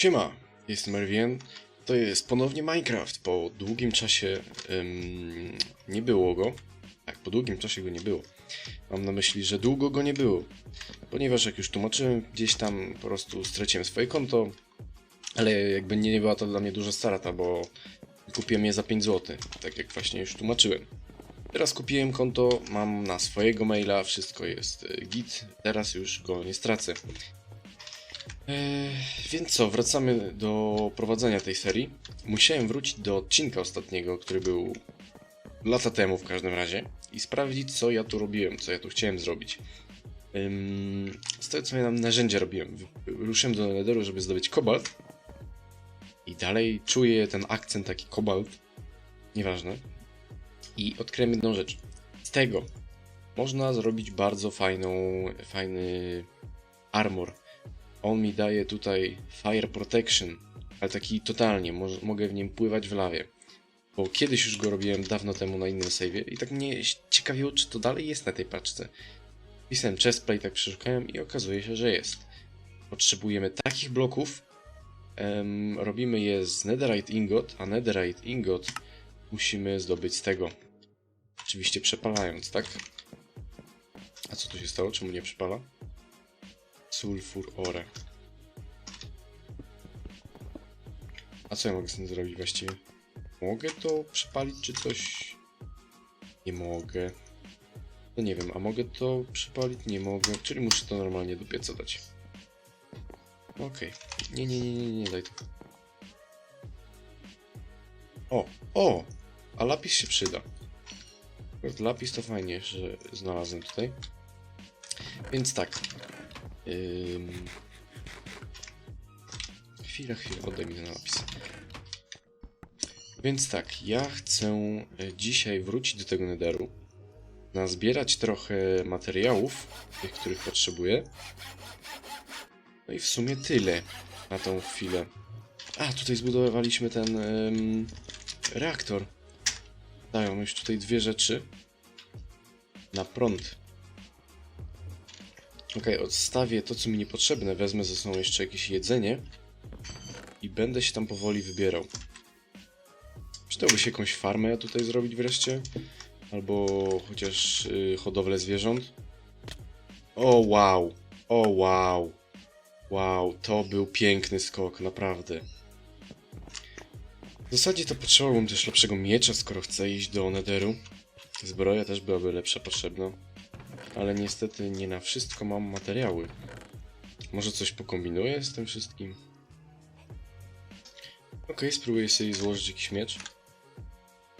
Siema, jestem Erwin. To jest ponownie Minecraft. Po długim czasie ym, nie było go. Tak, po długim czasie go nie było. Mam na myśli, że długo go nie było. Ponieważ jak już tłumaczyłem, gdzieś tam po prostu straciłem swoje konto. Ale jakby nie była to dla mnie duża strata, bo kupiłem je za 5 zł. Tak jak właśnie już tłumaczyłem. Teraz kupiłem konto, mam na swojego maila, wszystko jest y, git. Teraz już go nie stracę. Więc co, wracamy do prowadzenia tej serii. Musiałem wrócić do odcinka ostatniego, który był lata temu w każdym razie i sprawdzić co ja tu robiłem, co ja tu chciałem zrobić. Z tego co nam narzędzia robiłem. Ruszyłem do Netheru, żeby zdobyć kobalt i dalej czuję ten akcent taki kobalt. Nieważne. I odkryłem jedną rzecz. Z tego można zrobić bardzo fajną, fajny armor. On mi daje tutaj Fire Protection, ale taki totalnie, moż- mogę w nim pływać w lawie. Bo kiedyś już go robiłem dawno temu na innym save'ie i tak mnie ciekawiło, czy to dalej jest na tej paczce. Pisałem chestplay, tak przeszukałem i okazuje się, że jest. Potrzebujemy takich bloków. Em, robimy je z Netherite Ingot, a Netherite Ingot musimy zdobyć z tego. Oczywiście przepalając, tak? A co tu się stało? Czemu nie przepala? Sulfur ore. A co ja mogę z tym zrobić właściwie? Mogę to przepalić czy coś? Nie mogę. No nie wiem, a mogę to przepalić? Nie mogę, czyli muszę to normalnie do pieca dać. Okej. Nie, nie, nie, nie, nie, daj to. O, o! A lapis się przyda. Lapis to fajnie, że znalazłem tutaj. Więc tak. Ym... Chwila, chwila, oddaj mi ten napis. Więc tak, ja chcę e, dzisiaj wrócić do tego netheru, nazbierać trochę materiałów, tych, których potrzebuję. No i w sumie tyle na tą chwilę. A, tutaj zbudowaliśmy ten em, reaktor. Dają już tutaj dwie rzeczy. Na prąd. Okej, odstawię to, co mi niepotrzebne. Wezmę ze sobą jeszcze jakieś jedzenie. I będę się tam powoli wybierał. Przydałby się jakąś farmę tutaj zrobić wreszcie. Albo chociaż y, hodowlę zwierząt. O wow! O wow! Wow, to był piękny skok, naprawdę. W zasadzie to potrzebowałbym też lepszego miecza, skoro chcę iść do Netheru. Zbroja też byłaby lepsza potrzebna. Ale niestety nie na wszystko mam materiały. Może coś pokombinuję z tym wszystkim? Okej, spróbuję sobie złożyć jakiś miecz.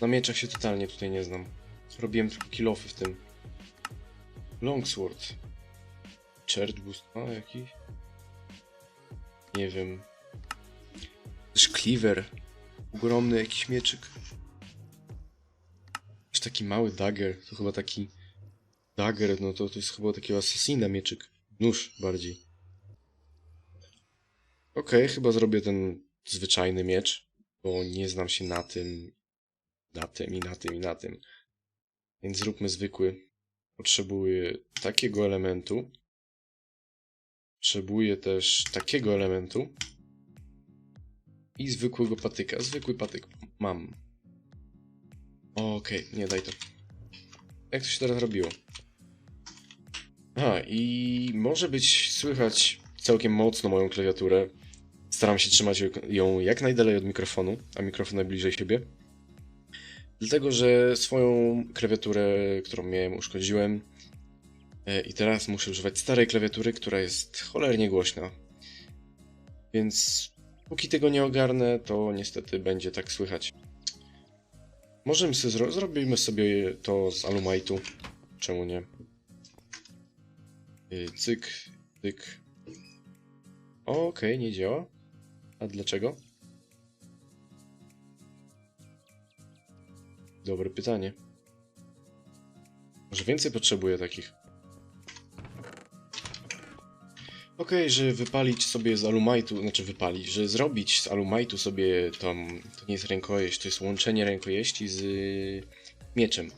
Na mieczach się totalnie tutaj nie znam. Robiłem tylko kilofy w tym. Longsword. Church boost, a jakiś? Nie wiem. Też cleaver. Ogromny jakiś mieczyk. Też taki mały dagger. To chyba taki... Dagger, no to, to jest chyba takiego assassina mieczyk. Nóż bardziej. Okej, chyba zrobię ten zwyczajny miecz, bo nie znam się na tym, na tym i na tym i na tym. Więc zróbmy zwykły. Potrzebuję takiego elementu. Potrzebuję też takiego elementu. I zwykłego patyka. Zwykły patyk mam. Okej, nie daj to. Jak to się teraz robiło? Aha, i może być słychać całkiem mocno moją klawiaturę. Staram się trzymać ją jak najdalej od mikrofonu, a mikrofon najbliżej siebie. Dlatego, że swoją klawiaturę, którą miałem, uszkodziłem. E, I teraz muszę używać starej klawiatury, która jest cholernie głośna. Więc póki tego nie ogarnę, to niestety będzie tak słychać. Możemy sobie zro zrobimy sobie to z alumajtu. Czemu nie? Y, Cyk, cyk. Okej, nie działa. A dlaczego? Dobre pytanie. Może więcej potrzebuję takich. Okej, że wypalić sobie z alumajtu, znaczy wypalić, że zrobić z alumajtu sobie tam, to nie jest rękojeść, to jest łączenie rękojeści z mieczem.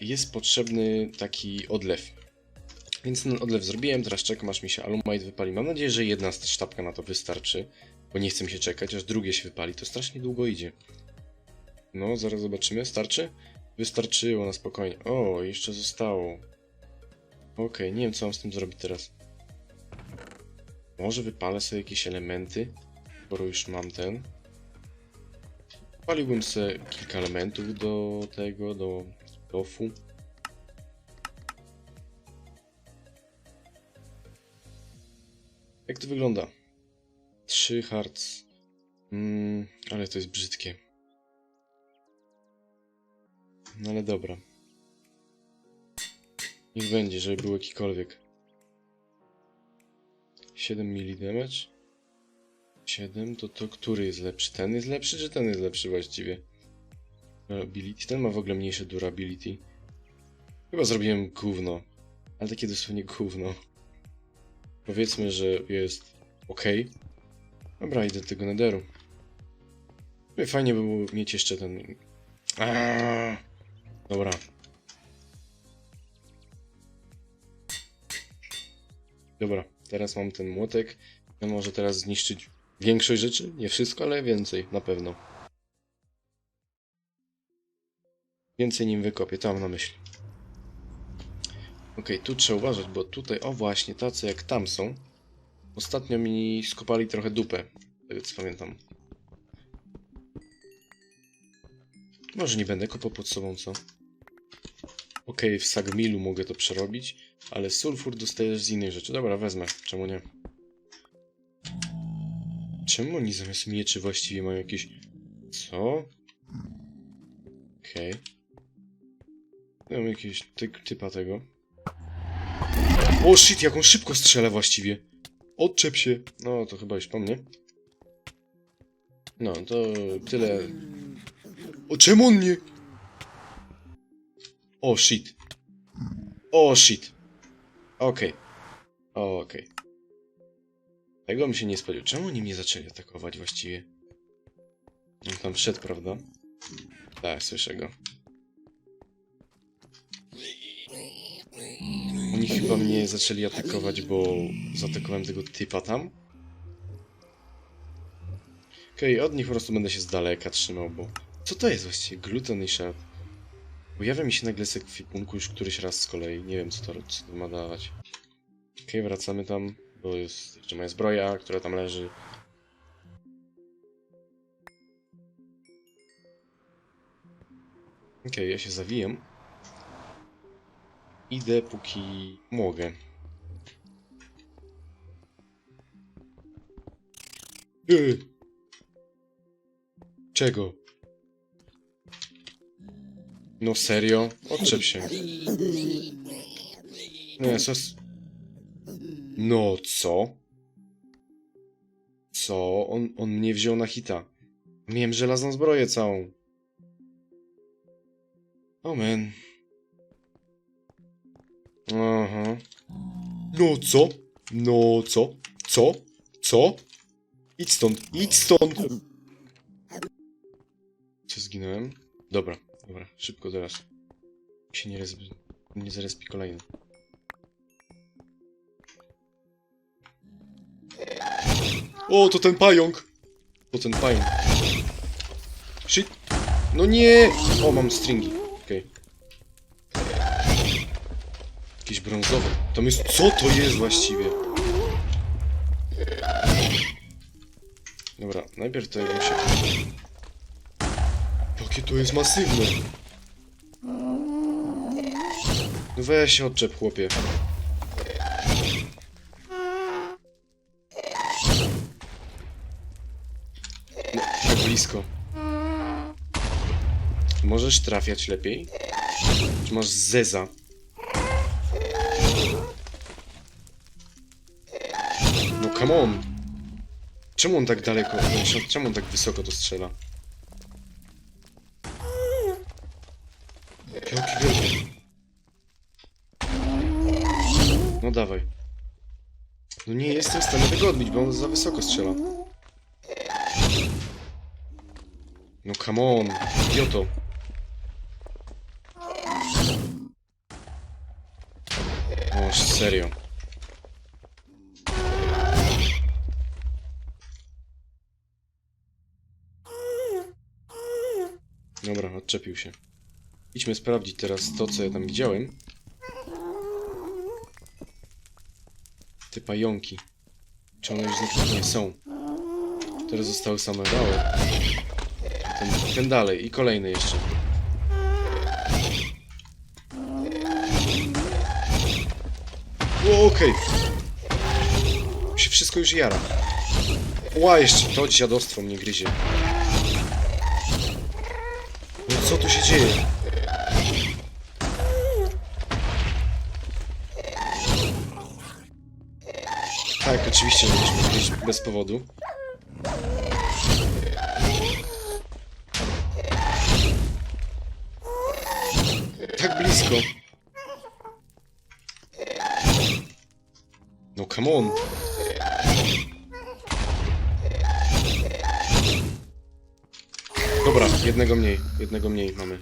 Jest potrzebny taki odlew. Więc ten odlew zrobiłem, teraz czekam aż mi się Alumite wypali. Mam nadzieję, że jedna sztabka na to wystarczy, bo nie chce mi się czekać, aż drugie się wypali. To strasznie długo idzie. No, zaraz zobaczymy. Starczy? Wystarczyło na spokojnie. O, jeszcze zostało. Okej, nie wiem co mam z tym zrobić teraz. Może wypalę sobie jakieś elementy, skoro już mam ten. Paliłbym sobie kilka elementów do tego, do tofu. Jak to wygląda? Trzy hearts. Mm, ale to jest brzydkie. No ale dobra. Niech będzie, żeby był jakikolwiek. 7 mili damage. 7 to to który jest lepszy? Ten jest lepszy, czy ten jest lepszy właściwie? Durability. Ten ma w ogóle mniejsze durability. Chyba zrobiłem gówno. Ale takie dosłownie gówno. Powiedzmy, że jest ok. Dobra, idę do tego nederu. Fajnie by było mieć jeszcze ten... Aaaa! Dobra. Dobra, teraz mam ten młotek. On może teraz zniszczyć większość rzeczy. Nie wszystko, ale więcej, na pewno. Więcej nim wykopię, to mam na myśli. Okej, tu trzeba uważać, bo tutaj, o właśnie, tacy jak tam są. Ostatnio mi skopali trochę dupę, tego co pamiętam. Może nie będę kopał pod sobą, co? Okej, w Sagmilu mogę to przerobić, ale sulfur dostajesz z innych rzeczy. Dobra, wezmę, czemu nie? Czemu oni zamiast mieczy właściwie mają jakieś... Co? Okej. Mam jakiegoś ty typa tego. O shit, jak on szybko strzela właściwie. Odczep się. No, to chyba już po mnie. No, to tyle. O, czemu on nie... O shit. O shit. Okej. Okej. Tego bym się nie spodziewał. Czemu oni mnie zaczęli atakować właściwie? On tam wszedł, prawda? Tak, słyszę go. Oni chyba mnie zaczęli atakować, bo zaatakowałem tego typa tam. Okej, od nich po prostu będę się z daleka trzymał, bo... Co to jest właściwie? Gluten i shard. Pojawia mi się nagle z ekwipunku już któryś raz z kolei. Nie wiem, co to, co to ma dawać. Okej, wracamy tam, bo jest jeszcze moja zbroja, która tam leży. Okej, ja się zawijam. Idę póki mogę. Yy. Czego? No serio? Odczep się. Nie, sos... No co? Co? On, on mnie wziął na hita. Miałem żelazną zbroję całą. O man. Aha. No co? No co? Co? Co? Idź stąd, idź stąd! Co zginąłem? Dobra, dobra, szybko teraz. Się nie, nie zarespi kolejny. O, to ten pająk! To ten pająk. Shit! No nie! O, mam stringi. Okej. Jakieś brązowe. To jest... Co to jest właściwie? Dobra, najpierw to jakbym się... Jakie to jest masywne! No weź się odczep, chłopie. No, tak blisko. Możesz trafiać lepiej? Czy masz zeza? Come on! Czemu on tak daleko, czemu on tak wysoko to strzela? No dawaj. No nie jestem w stanie tego odbić, bo on za wysoko strzela. No come on, idioto. O, serio. Dobra, odczepił się. Idźmy sprawdzić teraz to, co ja tam widziałem. Te pająki. Czy one już nie są? Teraz zostały same małe. Ten, ten dalej i kolejny jeszcze. Okej. Się wszystko już jara. Ła, jeszcze to dziadostwo mnie gryzie. Co tu się dzieje? Tak, oczywiście, że gryźć bez powodu. Tak blisko. No come on. Dobra, jednego mniej, jednego mniej mamy.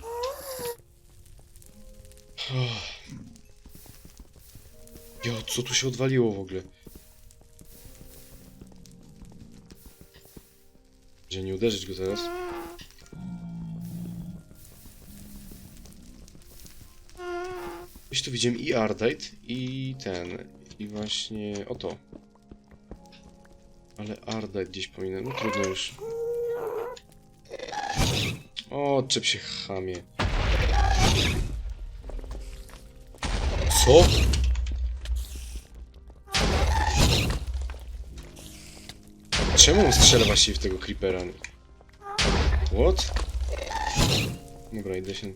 Jo, co tu się odwaliło w ogóle? Gdzie nie uderzyć go teraz? Gdzieś tu widziałem i Ardite, i ten, i właśnie oto. Ale Ardite gdzieś powinien, no trudno już. O, czep się chamie. Co? Czemu on strzela właściwie w tego creepera? What? Dobra, idę się...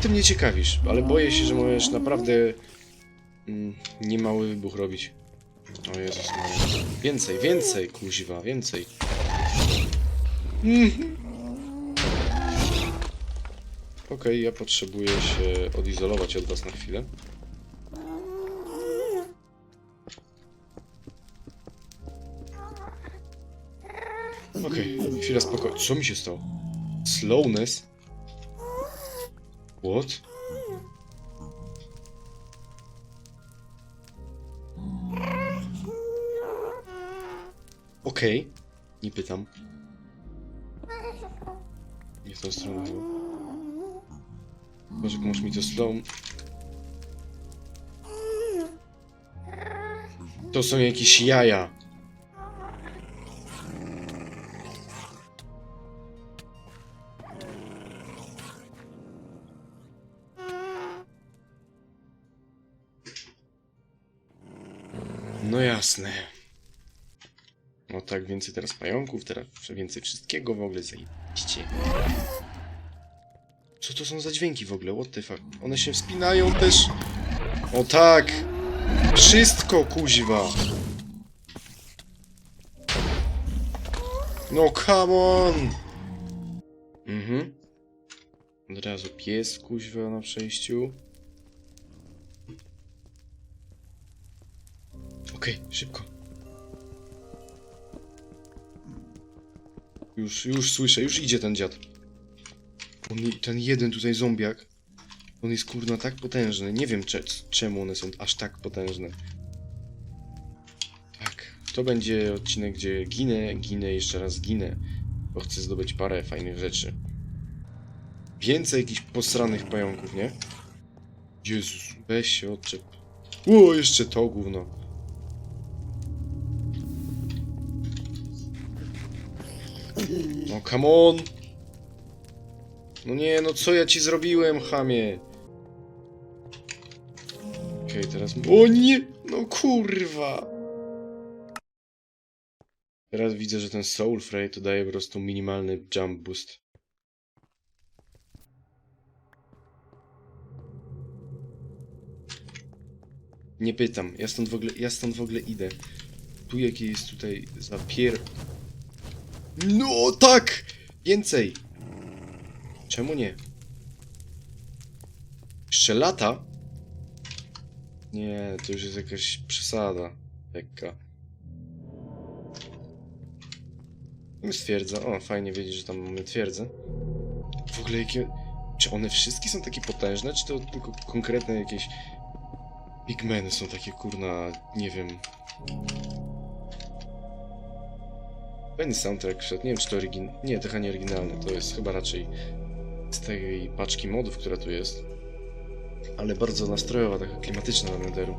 Ty mnie ciekawisz, ale boję się, że możesz naprawdę... Mm, niemały wybuch robić. O Jezus Maria. Więcej, więcej, kuźwa, więcej. Mhm. Okej, ja potrzebuję się odizolować od was na chwilę. Okej, chwila spokoju. Co mi się stało? Slowness? What? Okej, nie pytam. Nie w tą stronę. Może możesz mi to slow... To są jakieś jaja. No jasne. No tak, więcej teraz pająków, teraz więcej wszystkiego w ogóle zajebiście. Co to są za dźwięki w ogóle? What the fuck? One się wspinają też. O tak! Wszystko, kuźwa! No come on! Mhm. Od razu pies, kuźwa, na przejściu. Okej, szybko. Już, już słyszę, już idzie ten dziad. On, ten jeden tutaj zombiak, on jest kurna tak potężny. Nie wiem cze, czemu one są aż tak potężne. Tak, to będzie odcinek, gdzie ginę, ginę, jeszcze raz ginę, bo chcę zdobyć parę fajnych rzeczy. Więcej jakichś posranych pająków, nie? Jezus, weź się odczep. O, jeszcze to gówno. No come on! No nie, no co ja ci zrobiłem, chamie? Okej, teraz... O nie! No kurwa! Teraz widzę, że ten Soul Fray to daje po prostu minimalny jump boost. Nie pytam, ja stąd w ogóle, ja stąd w ogóle idę. Tu jakie jest tutaj zapier... No tak! Więcej! Czemu nie? Jeszcze lata? Nie, to już jest jakaś przesada. Lekka. Stwierdza. O, fajnie wiedzieć, że tam mamy twierdzę. W ogóle jakie... Czy one wszystkie są takie potężne, czy to tylko konkretne jakieś Pigmeny są takie kurna, nie wiem. Fajny soundtrack wszedł, nie wiem czy to orygin... Nie, to chyba nie oryginalny, to jest chyba raczej z tej paczki modów, która tu jest. Ale bardzo nastrojowa, taka klimatyczna dla Netheru.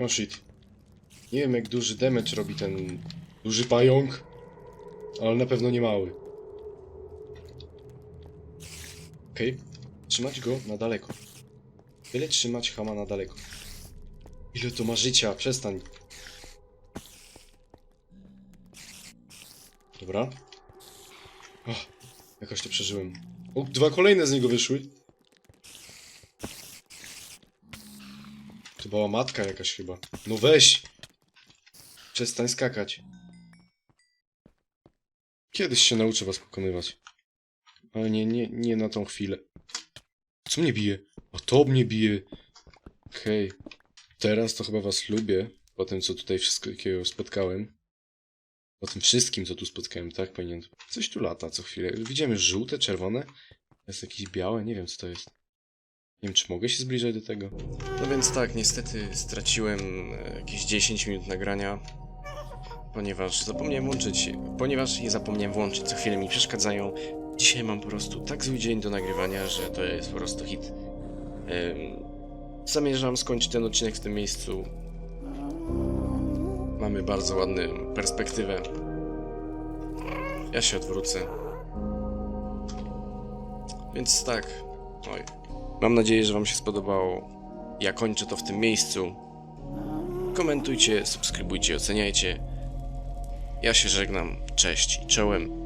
O shit. Nie wiem jak duży damage robi ten duży pająk, ale na pewno nie mały. Okej, trzymać go na daleko. Tyle trzymać hama na daleko. Ile to ma życia? Przestań. Dobra. O, jakoś to przeżyłem. O, dwa kolejne z niego wyszły. Była matka jakaś chyba. No weź! Przestań skakać. Kiedyś się nauczę was pokonywać. Ale nie, nie, nie na tą chwilę. Co mnie bije? A to mnie bije. Okej. Teraz to chyba was lubię. Po tym, co tutaj wszystkiego spotkałem. Po tym wszystkim, co tu spotkałem, tak? Powinien... Coś tu lata co chwilę. Widzimy żółte, czerwone. Jest jakieś białe, nie wiem co to jest. Nie wiem, czy mogę się zbliżać do tego. No więc tak, niestety straciłem e, jakieś 10 minut nagrania, ponieważ zapomniałem włączyć, ponieważ je zapomniałem włączyć, co chwilę mi przeszkadzają. Dzisiaj mam po prostu tak zły dzień do nagrywania, że to jest po prostu hit. Zamierzam skończyć ten odcinek w tym miejscu. Mamy bardzo ładną perspektywę. Ja się odwrócę. Więc tak, oj, Mam nadzieję, że Wam się spodobało. Ja kończę to w tym miejscu. Komentujcie, subskrybujcie, oceniajcie. Ja się żegnam. Cześć i czołem.